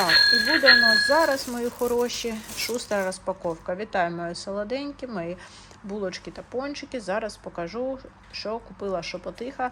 Так, і буде у нас зараз, мої хороші, шуста розпаковка. Вітаю мої солоденькі, мої булочки та пончики. Зараз покажу, що купила шепотиха е,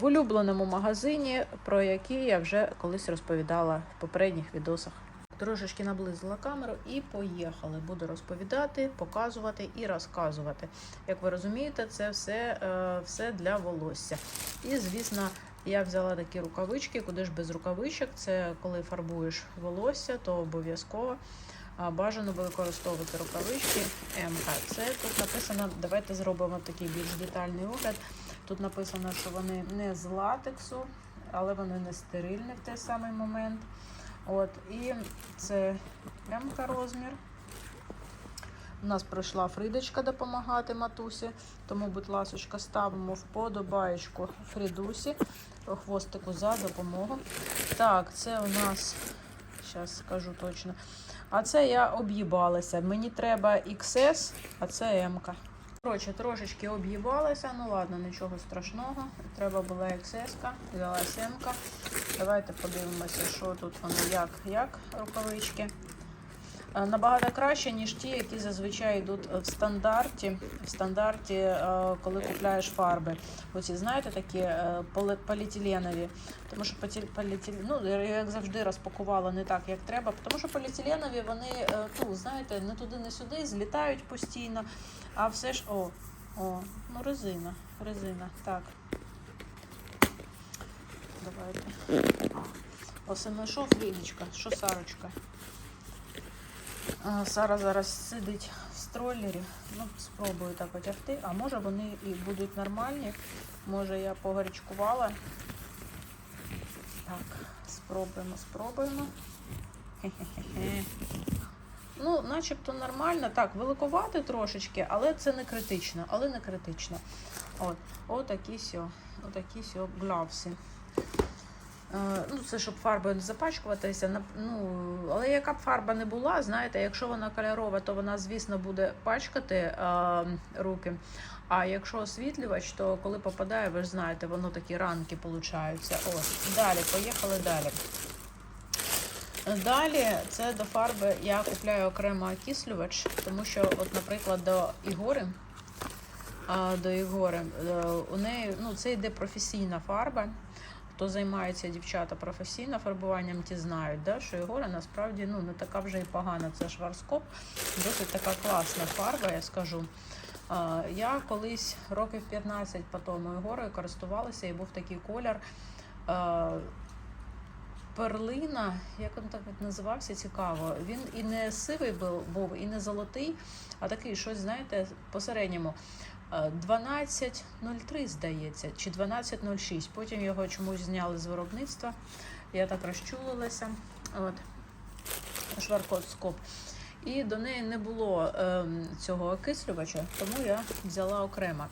в улюбленому магазині, про який я вже колись розповідала в попередніх відосах. Трошечки наблизила камеру і поїхали. Буду розповідати, показувати і розказувати. Як ви розумієте, це все, е, все для волосся. І, звісно, я взяла такі рукавички, куди ж без рукавичок. Це коли фарбуєш волосся, то обов'язково бажано використовувати рукавички МК. Це тут написано, давайте зробимо такий більш детальний огляд. Тут написано, що вони не з латексу, але вони не стерильні в той самий момент. От, і це МК розмір. У нас прийшла Фридочка допомагати матусі, тому, будь ласочка, ставимо вподобаєчку Фрідусі, хвостику за допомогу. Так, це у нас, зараз скажу точно. А це я об'їбалася. Мені треба XS, а це М. -ка. Коротше, трошечки об'їбалася, ну ладно, нічого страшного. Треба була XS, взялась М. -ка. Давайте подивимося, що тут воно як, як рукавички. Е, Набагато краще, ніж ті, які зазвичай йдуть в стандарті, в стандарті, е, коли купляєш фарби. Оці, знаєте, такі е, поліетиленові. Тому що поліетилен, ну, я, як завжди, розпакувала не так, як треба. Тому що поліетиленові, вони, е, ну, знаєте, не туди, не сюди, злітають постійно. А все ж, о, о, ну резина, резина. Так. Давайте. Ось що, Фрідочка, що Сарочка? Сара зараз сидить в строллері. Ну, спробую так потягти. А може вони і будуть нормальні. Може я погарячкувала. Так, спробуємо, спробуємо. Ну, начебто нормально. Так, великувати трошечки, але це не критично. Але не критично. От, отакі сьо, отакі сьо главси. Е, Ну, це щоб фарбою не запачкуватися. Ну, але яка б фарба не була, знаєте, якщо вона кольорова, то вона, звісно, буде пачкати е, руки. А якщо освітлювач, то коли попадає, ви ж знаєте, воно такі ранки получаються. Ось, далі, поїхали далі. Далі це до фарби я купляю окремо окислювач, тому що, от, наприклад, до Ігори, до Ігори, е, у неї ну, це йде професійна фарба. Хто займається дівчата професійно фарбуванням, ті знають, да, що Ігора насправді ну, не така вже і погана. Це шварскоп, досить така класна фарба, я скажу. Я колись років 15 по тому Ігорою користувалася і був такий колір. Перлина, як він так називався, цікаво. Він і не сивий був, і не золотий, а такий щось, знаєте, посередньому. 12.03, здається, чи 12.06. Потім його чомусь зняли з виробництва. Я так розчулилася. От. Шваркоскоп. І до неї не було ем, цього окислювача, тому я взяла окремо.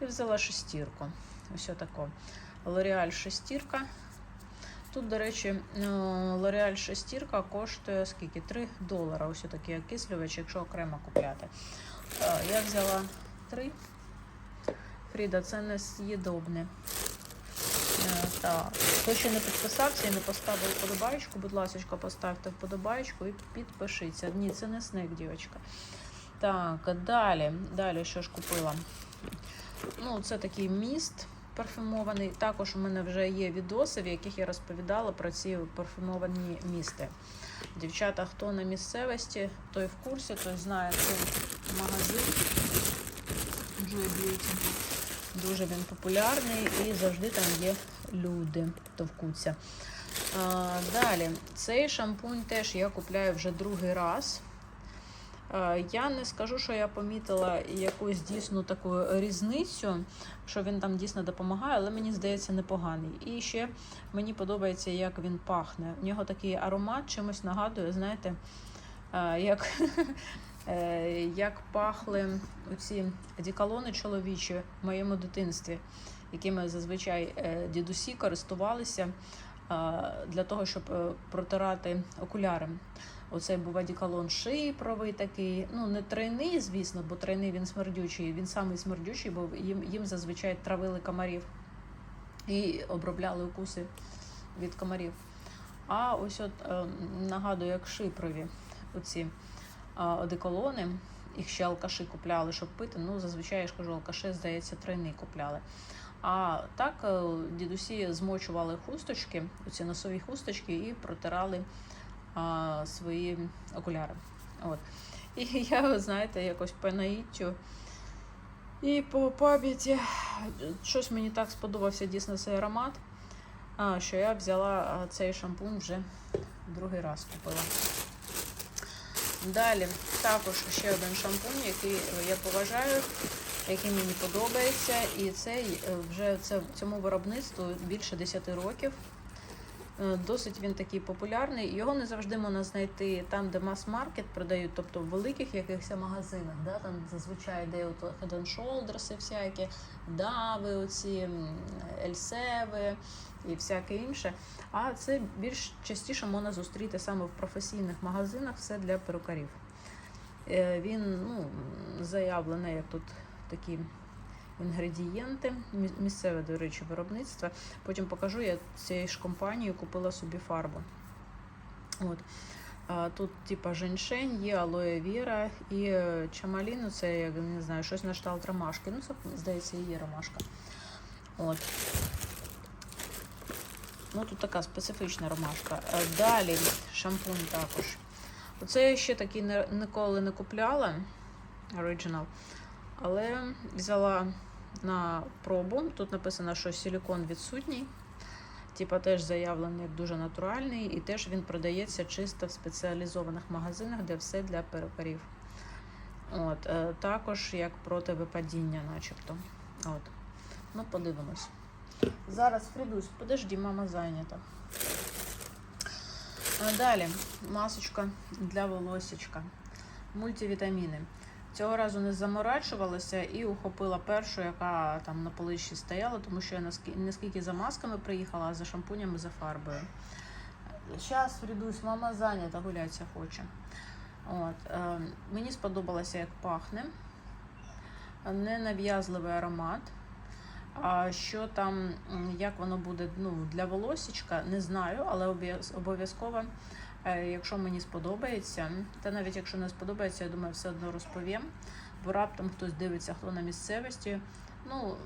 І взяла шестірку. Ось тако. L'Oreal шестірка. Тут, до речі, е, L'Oreal шестірка коштує скільки? 3 долара. Ось такий окислювач, якщо окремо купляти. Е, Я взяла 3. Фріда, це не з'їдобне. Е, Так, хто ще не підписався і не поставив вподобаєчку, будь ласка, поставте вподобаєчку і підпишіться. Ні, це не снек, дівчатка. Так, далі. Далі що ж купила? Ну, це такий міст парфюмований. Також у мене вже є відоси, в яких я розповідала про ці парфюмовані місти. Дівчата, хто на місцевості, той в курсі, той знає цей магазин. Joy Beauty. Дуже він популярний і завжди там є люди, товкуться. А, далі, цей шампунь теж я купляю вже другий раз. Я не скажу, що я помітила якусь дійсну таку різницю, що він там дійсно допомагає, але мені здається непоганий. І ще мені подобається, як він пахне. У нього такий аромат чимось нагадує, знаєте, як. Е, як пахли оці одіколони чоловічі в моєму дитинстві, якими зазвичай е, дідусі користувалися для того, щоб е, протирати окуляри. Оцей був одіколон шипровий такий, ну не тройний, звісно, бо тройний він смердючий. Він самий смердючий, бо їм, їм зазвичай травили комарів і обробляли укуси від комарів. А ось от е, нагадую, як шипрові оці одеколони, їх ще алкаші купляли, щоб пити. Ну, зазвичай я ж кажу, алкаші, здається, тройний купляли. А так е, дідусі змочували хусточки, оці носові хусточки, і протирали а, свої окуляри. От. І я, знаєте, якось по наїттю і по пам'яті щось мені так сподобався дійсно цей аромат, що я взяла цей шампунь вже другий раз купила. Далі також ще один шампунь, який я поважаю, який мені подобається. І цей е, вже це цьому виробництву більше 10 років. Е, Досить він такий популярний. Його не завжди можна знайти там, де мас-маркет продають, тобто в великих якихось магазинах. Да? Там зазвичай йде от Head and Shoulders всякі, дави, оці ельсеви і всяке інше. А це більш частіше можна зустріти саме в професійних магазинах, все для перукарів. Е, Він ну, заявлений, як тут такі інгредієнти, місцеве, до речі, виробництво. Потім покажу, я цією ж компанією купила собі фарбу. От. Тут, типа, женьшень, є алоє віра і е, чамалін, ну, це я не знаю, щось на кшталт ромашки. Ну, це, здається, і є ромашка. От. Ну, тут така специфічна ромашка. Е, Далі шампунь також. Оце я ще такий ніколи не купляла. Original. Але взяла на пробу. Тут написано, що силікон відсутній. Типа теж заявлений як дуже натуральний, і теж він продається чисто в спеціалізованих магазинах, де все для перукарів. От, е, також як проти випадіння, начебто. От. Ну, подивимось. Зараз Фрідусь, подожди, мама зайнята. А Далі масочка для волосічка. Мультивітаміни. Цього разу не заморачувалася і ухопила першу, яка там на поличці стояла, тому що я не за масками приїхала, а за шампунями, за фарбою. Зараз, Фрідусь, мама зайнята, гулятися хоче. От, е, мені сподобалося, як пахне. Ненав'язливий аромат. А що там, як воно буде ну, для волосічка, не знаю, але обов'язково, якщо мені сподобається, та навіть якщо не сподобається, я думаю, все одно розповім. Бо раптом хтось дивиться, хто на місцевості. Ну,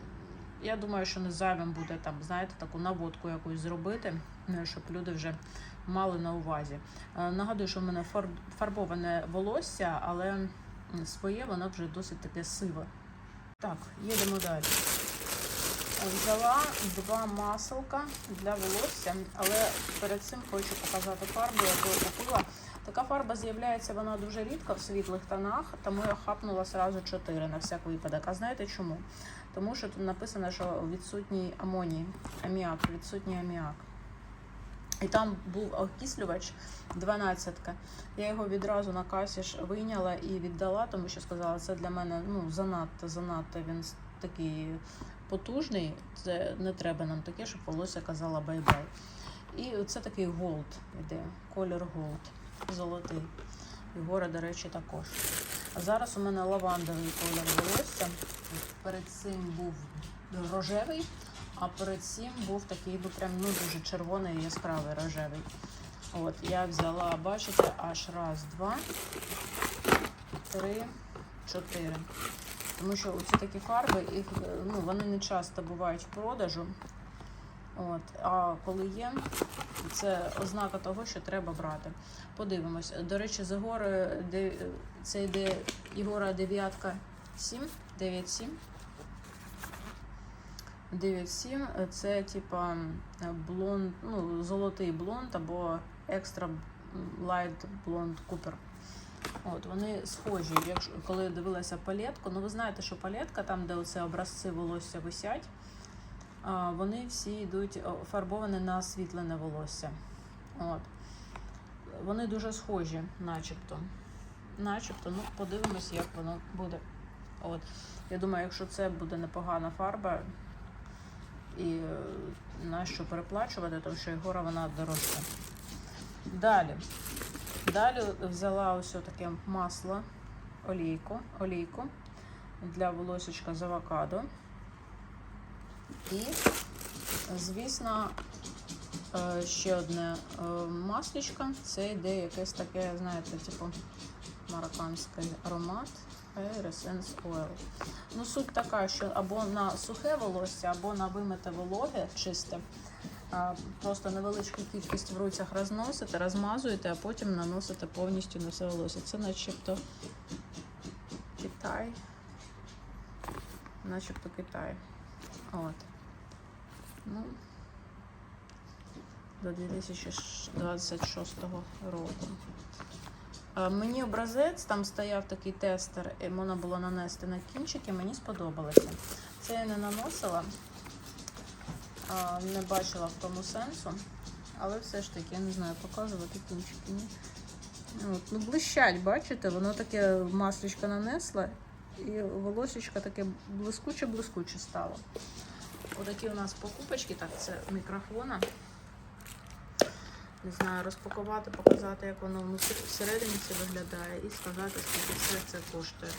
я думаю, що не зайвим буде там, знаєте, таку наводку якусь зробити, е, щоб люди вже мали на увазі. Е, Нагадую, що в мене фар- фарбоване волосся, але своє воно вже досить таке сиве. Так, їдемо далі. Взяла два маселка для волосся, але перед цим хочу показати фарбу, яку я купила. Така фарба з'являється вона дуже рідко в світлих тонах, тому я хапнула сразу 4 на всяк випадок. А знаєте чому? Тому що тут написано, що відсутній амоній, аміак, відсутній аміак. І там був окислювач 12. Я його відразу на касі ж вийняла і віддала, тому що сказала, це для мене ну, занадто, занадто він такий потужний. Це не треба нам таке, щоб волосся казала бай-бай. І це такий голд іде, колір голд, золотий. І гора, до речі, також. А зараз у мене лавандовий колір волосся. Перед цим був рожевий, а перед цим був такий ну, прям ну, дуже червоний яскравий рожевий. От, я взяла, бачите, аж раз, два, три, чотири. Тому що ці такі фарби, їх, е, ну, вони не часто бувають в продажу. От, а коли є, це ознака того, що треба брати. Подивимось. До речі, з Єгори, де, це йде Єгора дев'ятка 7, 9-7. 9-7 це типа блонд, ну, золотий блонд або екстра лайт блонд купер. От, вони схожі. Якщо коли дивилася палетку, ну ви знаєте, що палетка, там, де оце образці волосся висять, вони всі йдуть фарбовані на освітлене волосся. От. Вони дуже схожі, начебто. Начебто, ну подивимось, як воно буде. От. Я думаю, якщо це буде непогана фарба, і е, на що переплачувати, тому що Єгора вона дорожча. Далі. Далі взяла ось таке масло, олійку, олійку для волосечка з авокадо. І, звісно, Е, Ще одне е, маслічко. Це йде якесь таке, знаєте, типу марокканський аромат. Hair Essence Oil. Ну, суть така, що або на сухе волосся, або на вимите вологе чисте. Просто невеличку кількість в руцях розносите, розмазуєте, а потім наносите повністю на все волосся. Це начебто Китай. Начебто Китай. От. Ну, до 2026 року. Мені образець, там стояв такий тестер, і можна було нанести на кінчики, мені сподобалося. Це я не наносила, а, не бачила в тому сенсу, але все ж таки, я не знаю, показувати кінчики. Ні. От, ну, блищать, бачите, воно таке масличко нанесла, і волосечко таке блискуче-блискуче стало. Отакі у нас покупочки. Так, це мікрофона. Не знаю, розпакувати, показати, як воно всередині виглядає, і сказати, скільки все це коштує.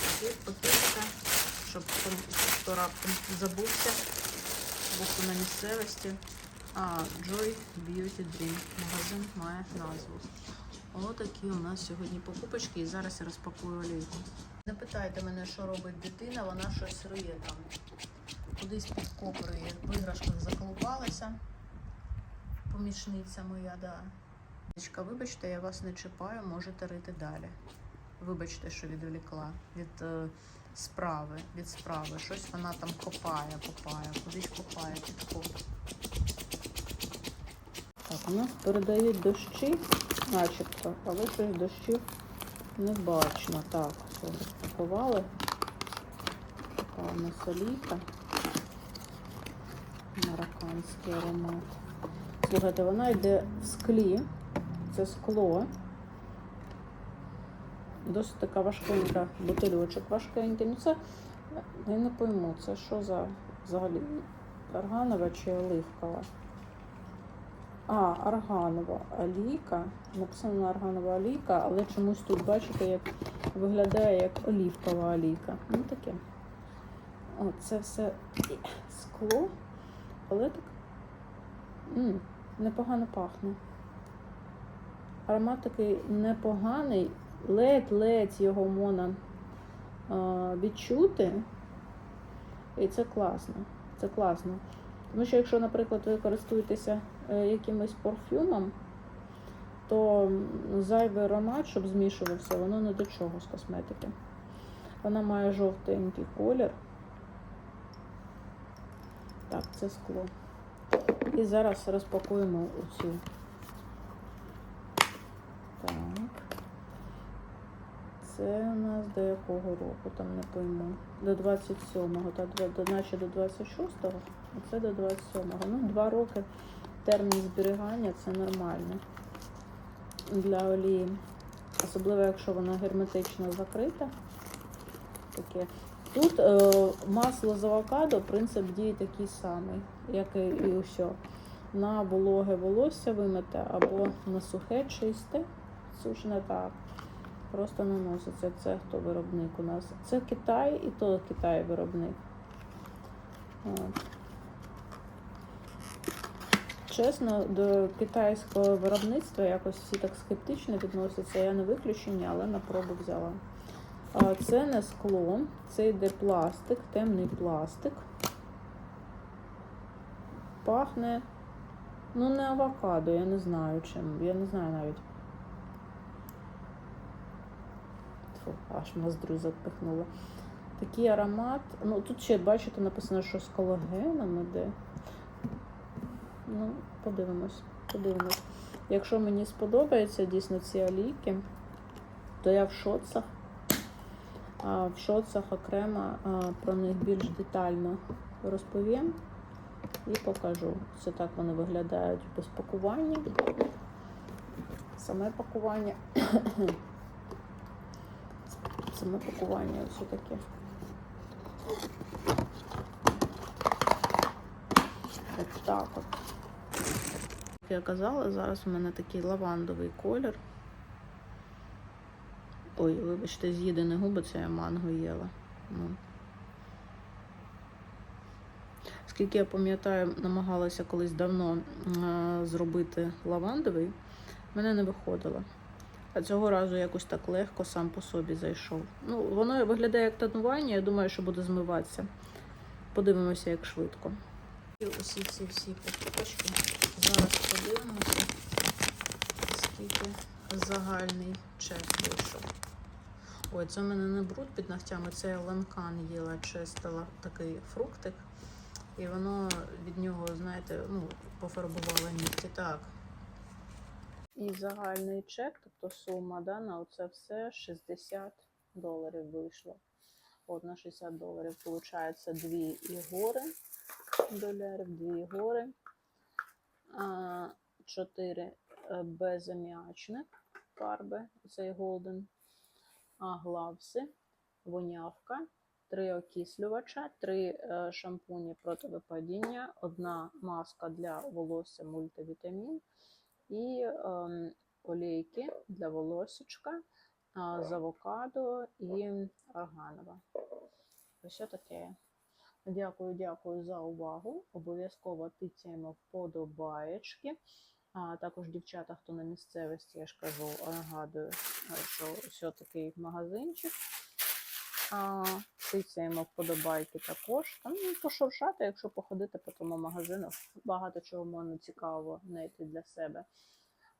Пакет, пакетика, щоб хто раптом забувся, був на місцевості. А, Joy Beauty Dream. Магазин має назву. Отакі у нас сьогодні покупочки, і зараз я розпакую олійку. Не питайте мене, що робить дитина, вона щось риє там. Кудись під коврою в іграшках заколупалася. Помічниця моя, да. Вибачте, я вас не чіпаю, можете рити далі. Вибачте, що відволікла від е, справи, від справи. Щось вона там копає, копає, кудись копає під ковру. Так, у нас передають дощі, начебто, але щось дощів не бачно. Так, все, розпакували. Така у нас олійка. Марокканський аромат. Слухайте, вона йде в склі. Це скло. Досить така важкенька бутильочок важкенький. Ну це я не пойму, це що за взагалі органова чи оливкова? А, органова олійка. Написано органова олійка, але чомусь тут, бачите, як виглядає як олівкова олійка. Ну таке. О, це все скло, але так м, непогано пахне. Аромат такий непоганий, ледь-ледь його можна відчути. І це класно. Це класно. Тому що якщо, наприклад, ви користуєтеся е, якимось парфюмом, то зайвий аромат, щоб змішувався, воно не до чого з косметики. Вона має жовтенький колір. Так, це скло. І зараз розпакуємо оцю. Так. Це у нас до якого року, там не пойму. До 27-го, та до, наче до 26-го, а це до 27-го. Ну, два роки термін зберігання це нормально для олії. Особливо, якщо вона герметично закрита. Таке. Тут е, масло з авокадо, принцип діє такий самий, як і, і усе. На вологе волосся вимите або на сухе чисте, сушне так. Просто наноситься. Це хто виробник у нас? Це Китай і то Китай виробник. Чесно, до китайського виробництва якось всі так скептично відносяться. Я не виключення, але на пробу взяла. Це не скло, це йде пластик, темний пластик. Пахне, ну не авокадо, я не знаю чим. Я не знаю навіть. Фу, аж ноздрю запихнула. Такий аромат. Ну, тут ще, бачите, написано, що з колагеном іде. Ну, подивимось, подивимось. Якщо мені сподобаються дійсно ці олійки, то я в шоцах. А в шоцах окремо про них більш детально розповім і покажу. Це так вони виглядають без пакування. Саме пакування. Саме пакування все таке. От так от. Як я казала, зараз у мене такий лавандовий колір. Ой, вибачте, з'їдені губи, це я манго їла. Ну. Скільки я пам'ятаю, намагалася колись давно е, зробити лавандовий, мене не виходило. А цього разу якось так легко сам по собі зайшов. Ну, воно виглядає як тонування, я думаю, що буде змиватися. Подивимося, як швидко. І усі ці всі покупочки. Зараз подивимося, скільки загальний чек вийшов. Ой, це в мене не бруд під ногтями, це я ланкан їла, чистила такий фруктик. І воно від нього, знаєте, ну, пофарбувало нігті. Так. І загальний чек, тобто сума да, на оце все 60 доларів вийшло. От на 60 доларів виходить дві ігори долярів, дві ігори, а, чотири е, безаміачних фарби, цей голден, главси, вонявка, три окислювача, три е, шампуні проти випадіння, одна маска для волосся мультивітамін і ем, олійки для волосічка з авокадо і органова. Ось таке. Дякую, дякую за увагу. Обов'язково тицяємо вподобаєчки. А також дівчата, хто на місцевості, я ж кажу, нагадую, що все такий магазинчик. А, тицяємо вподобайки також. Там ну, пошуршати, якщо походити по тому магазину, багато чого можна цікавого знайти для себе.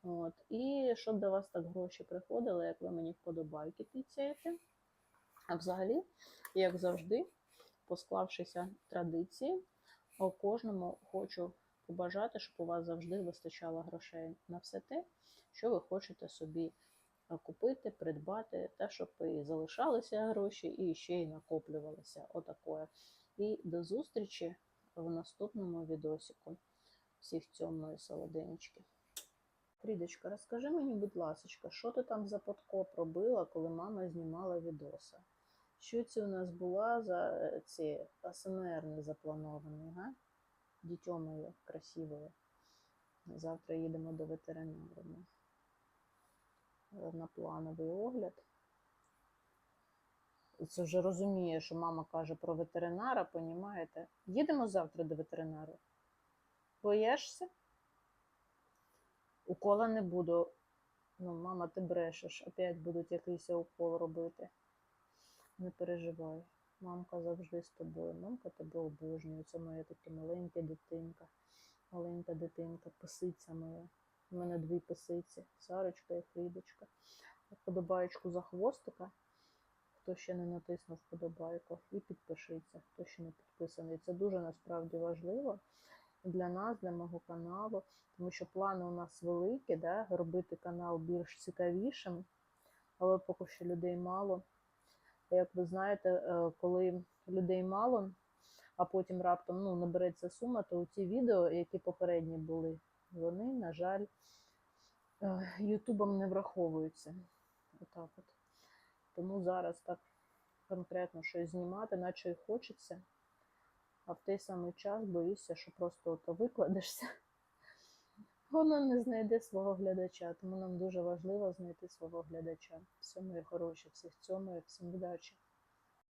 От. І щоб до вас так гроші приходили, як ви мені вподобайки тицяєте. А взагалі, як завжди, по склавшися традиції, кожному хочу побажати, щоб у вас завжди вистачало грошей на все те, що ви хочете собі купити, придбати, та щоб і залишалися гроші, і ще й накоплювалися. Отакое. І до зустрічі в наступному відосику. Всіх цьому солоденечки. Фрідочка, розкажи мені, будь ласка, що ти там за подкоп робила, коли мама знімала відоса? Що це у нас була за е, ці АСМР незаплановані, га? Дітьо моє красиве. Завтра їдемо до. Е, на плановий огляд. І Це вже розуміє, що мама каже про ветеринара, понімаєте? Їдемо завтра до ветеринара. Боєшся? Укола не буду. Ну, мама, ти брешеш, опять будуть якийсь укол робити. Не переживай. Мамка завжди з тобою. Мамка тебе обожнює. Це моя така маленька дитинка. Маленька дитинка, писиця моя. У мене дві писиці, Сарочка і Фрідочка. Вподобаєчку за хвостика. Хто ще не натиснув вподобайку, і підпишіться, хто ще не підписаний. Це дуже насправді важливо для нас, для мого каналу, тому що плани у нас великі, да, робити канал більш цікавішим, але поки що людей мало. Як ви знаєте, е, коли людей мало, а потім раптом ну, набереться сума, то ці відео, які попередні були, вони, на жаль, е, Ютубом не враховуються. Отак от. Тому зараз так конкретно щось знімати, наче і хочеться. А в той самий час боюся, що просто ото викладешся, воно не знайде свого глядача. Тому нам дуже важливо знайти свого глядача. Все, мої хороші, всіх цьому, і всім вдачі.